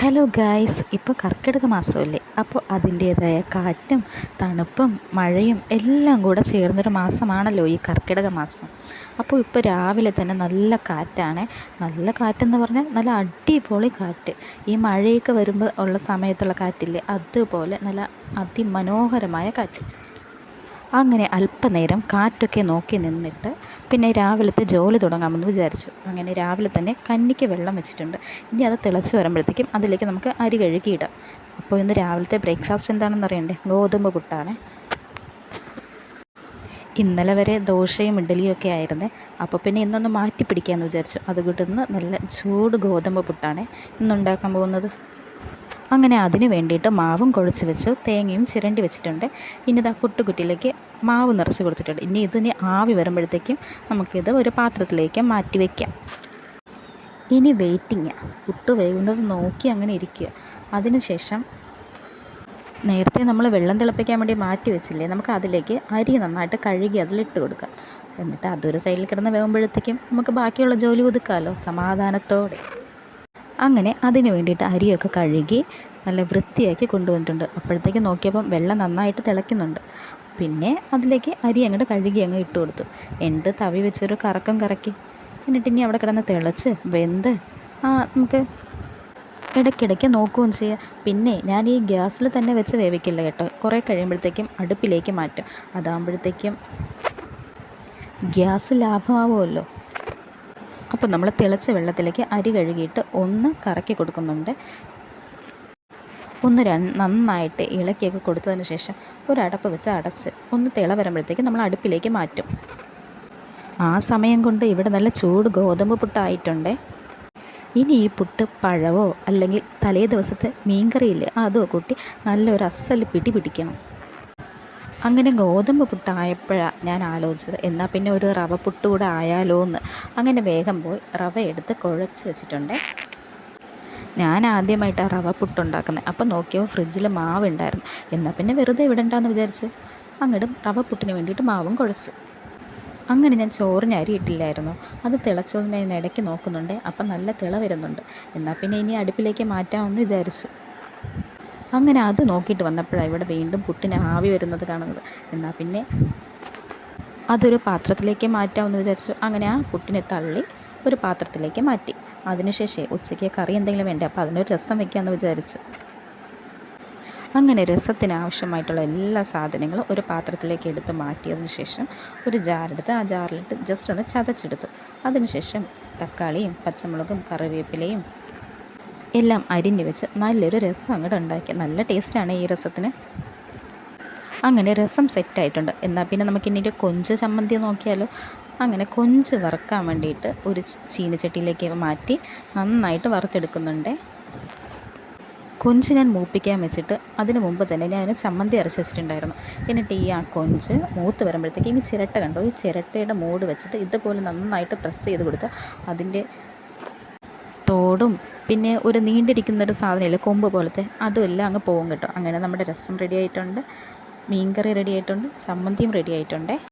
Hello guys ഇപ്പോൾ കർക്കിടക മാസമല്ലേ. അപ്പോൾ അതിന്റേതായ കാറ്റും തണുപ്പും മഴയും എല്ലാം കൂടെ ചേർന്നൊരു മാസമാണല്ലോ ഈ കർക്കിടക മാസം. അപ്പോൾ ഇപ്പോൾ രാവിലെ തന്നെ നല്ല കാറ്റാണ്. നല്ല കാറ്റെന്ന് പറഞ്ഞാൽ നല്ല അടിപൊളി കാറ്റ്. ഈ മഴയൊക്കെ വരുമ്പോൾ ഉള്ള സമയത്തുള്ള കാറ്റില്ലേ അതുപോലെ നല്ല അതിമനോഹരമായ കാറ്റ്. അങ്ങനെ അല്പനേരം കാറ്റൊക്കെ നോക്കി നിന്നിട്ട് പിന്നെ രാവിലത്തെ ജോലി തുടങ്ങാമെന്ന് വിചാരിച്ചു. അങ്ങനെ രാവിലെ തന്നെ കന്നിക്ക് വെള്ളം വെച്ചിട്ടുണ്ട്. ഇനി അത് തിളച്ച് വരുമ്പോഴത്തേക്കും അതിലേക്ക് നമുക്ക് അരി കഴുകിയിടാം. അപ്പോൾ ഇന്ന് രാവിലത്തെ ബ്രേക്ക്ഫാസ്റ്റ് എന്താണെന്ന് അറിയണ്ടേ? ഗോതമ്പ് പുട്ടാണ്. ഇന്നലെ വരെ ദോശയും ഇഡ്ഡലിയും ഒക്കെ ആയിരുന്നേ. അപ്പോൾ പിന്നെ ഇന്നൊന്ന് മാറ്റി പിടിക്കാമെന്ന് വിചാരിച്ചു. അതുകൊണ്ട് ഇന്ന് നല്ല ചൂട് ഗോതമ്പ് പുട്ടാണ്. ഇന്നുണ്ടാക്കാൻ പോകുന്നത്? അങ്ങനെ അതിന് വേണ്ടിയിട്ട് മാവും കുഴച്ച് വെച്ച് തേങ്ങയും ചിരണ്ടി വെച്ചിട്ടുണ്ട്. ഇനി ഇതാ പുട്ടുകുറ്റിയിലേക്ക് മാവ് നിറച്ച് കൊടുത്തിട്ടുണ്ട്. ഇനി ഇതിന് ആവി വരുമ്പോഴത്തേക്കും നമുക്കിത് ഒരു പാത്രത്തിലേക്ക് മാറ്റി വയ്ക്കാം ഇനി വെയിറ്റിങ് പുട്ട് വേകുന്നത് നോക്കി അങ്ങനെ ഇരിക്കുക. അതിനുശേഷം നേരത്തെ നമ്മൾ വെള്ളം തിളപ്പിക്കാൻ വേണ്ടി മാറ്റി വെച്ചില്ലേ നമുക്ക് അതിലേക്ക് അരി നന്നായിട്ട് കഴുകി അതിലിട്ട് കൊടുക്കാം. എന്നിട്ട് അതൊരു സൈഡിൽ കിടന്ന് വേകുമ്പോഴത്തേക്കും നമുക്ക് ബാക്കിയുള്ള ജോലി ഒതുക്കാമല്ലോ സമാധാനത്തോടെ. അങ്ങനെ അതിന് വേണ്ടിയിട്ട് അരിയൊക്കെ കഴുകി നല്ല വൃത്തിയാക്കി കൊണ്ടുവന്നിട്ടുണ്ട്. അപ്പോഴത്തേക്ക് നോക്കിയപ്പം വെള്ളം നന്നായിട്ട് തിളയ്ക്കുന്നുണ്ട്. പിന്നെ അതിലേക്ക് അരി അങ്ങോട്ട് കഴുകി അങ്ങ് ഇട്ട് കൊടുത്തു. എന്നിട്ട് തവി വെച്ചൊരു കറക്കം കറക്കി. എന്നിട്ട് ഇനി അവിടെ കിടന്ന് തിളച്ച് വെന്ത് ആ നമുക്ക് ഇടയ്ക്കിടയ്ക്ക് നോക്കുകയും ചെയ്യുക പിന്നെ ഞാൻ ഈ ഗ്യാസിൽ തന്നെ വെച്ച് വേവിക്കില്ല കേട്ടോ. കുറേ കഴിയുമ്പോഴത്തേക്കും അടുപ്പിലേക്ക് മാറ്റും. അതാകുമ്പോഴത്തേക്കും ഗ്യാസ് ലാഭമാവുമല്ലോ. അപ്പോൾ നമ്മൾ തിളച്ച വെള്ളത്തിലേക്ക് അരി കഴുകിയിട്ട് ഒന്ന് കറക്കി കൊടുക്കുന്നുണ്ട്. ഒന്ന് നന്നായിട്ട് ഇളക്കിയൊക്കെ കൊടുത്തതിന് ശേഷം ഒരു അടപ്പ് വെച്ച് അടച്ച് ഒന്ന് തിള വരുമ്പോഴത്തേക്ക് നമ്മൾ അടുപ്പിലേക്ക് മാറ്റും. ആ സമയം കൊണ്ട് ഇവിടെ നല്ല ചൂട് ഗോതമ്പ് പുട്ടായിട്ടുണ്ട്. ഇനി ഈ പുട്ട് പഴവോ അല്ലെങ്കിൽ തലേ ദിവസത്തെ മീൻകറിയില്ലേ അതോ കൂട്ടി നല്ലൊരു അസൽ പിടി പിടിക്കണം. അങ്ങനെ ഗോതമ്പ് പുട്ടായപ്പോഴാണ് ഞാൻ ആലോചിച്ചത്. എന്നാൽ പിന്നെ ഒരു റവ പുട്ട് കൂടെ ആയാലോ എന്ന് അങ്ങനെ വേഗം പോയി റവ എടുത്ത് കുഴച്ച് വെച്ചിട്ടുണ്ട്. ഞാൻ ആദ്യമായിട്ടാണ് റവ പുട്ടുണ്ടാക്കുന്നത് അപ്പോൾ നോക്കിയപ്പോൾ ഫ്രിഡ്ജിൽ മാവ് ഉണ്ടായിരുന്നു എന്നാൽ പിന്നെ വെറുതെ ഇവിടെണ്ടാന്ന് വിചാരിച്ചു അങ്ങോട്ടും റവ പുട്ടിന് വേണ്ടിയിട്ട് മാവും കുഴച്ചു. അങ്ങനെ ഞാൻ ചോറിന് അരി ഇട്ടില്ലായിരുന്നു. അത് തിളച്ചതിന് ഇടയ്ക്ക് നോക്കുന്നുണ്ട്. അപ്പം നല്ല തിള വരുന്നുണ്ട്. എന്നാൽ പിന്നെ ഇനി അടുപ്പിലേക്ക് മാറ്റാമെന്ന് വിചാരിച്ചു. അങ്ങനെ അത് നോക്കിയിട്ട് വന്നപ്പോഴാണ് ഇവിടെ വീണ്ടും പുട്ടിന് ആവി വരുന്നത് കാണുന്നത്. എന്നാൽ പിന്നെ അതൊരു പാത്രത്തിലേക്ക് മാറ്റാമെന്ന് വിചാരിച്ചു. അങ്ങനെ ആ പുട്ടിനെ തള്ളി ഒരു പാത്രത്തിലേക്ക് മാറ്റി. അതിനുശേഷം ഉച്ചയ്ക്ക് കറി എന്തെങ്കിലും വേണ്ടേ? അപ്പോൾ അതിനൊരു രസം വെക്കാമെന്ന് വിചാരിച്ചു. അങ്ങനെ രസത്തിന് ആവശ്യമായിട്ടുള്ള എല്ലാ സാധനങ്ങളും ഒരു പാത്രത്തിലേക്ക് എടുത്ത് മാറ്റിയതിന് ശേഷം ഒരു ജാറെടുത്ത് ആ ജാറിലിട്ട് ജസ്റ്റ് ഒന്ന് ചതച്ചെടുത്തു. അതിനുശേഷം തക്കാളിയും പച്ചമുളകും കറിവേപ്പിലയും എല്ലാം അരിഞ്ഞ് വെച്ച് നല്ലൊരു രസം അങ്ങോട്ട് ഉണ്ടാക്കി. നല്ല ടേസ്റ്റാണ് ഈ രസത്തിന്. അങ്ങനെ രസം സെറ്റായിട്ടുണ്ട് എന്നാൽ പിന്നെ നമുക്ക് ഇനി ഒരു കൊഞ്ച് ചമ്മന്തി നോക്കിയാലോ? അങ്ങനെ കൊഞ്ച് വറുക്കാൻ വേണ്ടിയിട്ട് ഒരു ചീനച്ചട്ടിയിലേക്ക് മാറ്റി നന്നായിട്ട് വറുത്തെടുക്കുന്നുണ്ട്. കൊഞ്ച് ഞാൻ മൂപ്പിക്കാൻ വെച്ചിട്ട് അതിന് മുമ്പ് തന്നെ ഞാൻ ചമ്മന്തി അരച്ച് വെച്ചിട്ടുണ്ടായിരുന്നു. എന്നിട്ട് ഈ ആ കൊഞ്ച് മൂത്ത് വരുമ്പോഴത്തേക്ക് ഈ ചിരട്ട കണ്ടോ? ഈ ചിരട്ടയുടെ മൂട് വെച്ചിട്ട് ഇതുപോലെ നന്നായിട്ട് പ്രസ് ചെയ്ത് കൊടുത്ത് അതിന്റെ തോടും പിന്നെ ഒരു നീണ്ടിരിക്കുന്ന ഒരു സാധനമില്ല കൊമ്പ് പോലത്തെ അതുമില്ല അങ്ങ് പോകും കേട്ടോ. അങ്ങനെ നമ്മുടെ രസം റെഡി ആയിട്ടുണ്ട്. മീൻകറി റെഡി ആയിട്ടുണ്ട്. ചമ്മന്തിയും റെഡി ആയിട്ടുണ്ട്.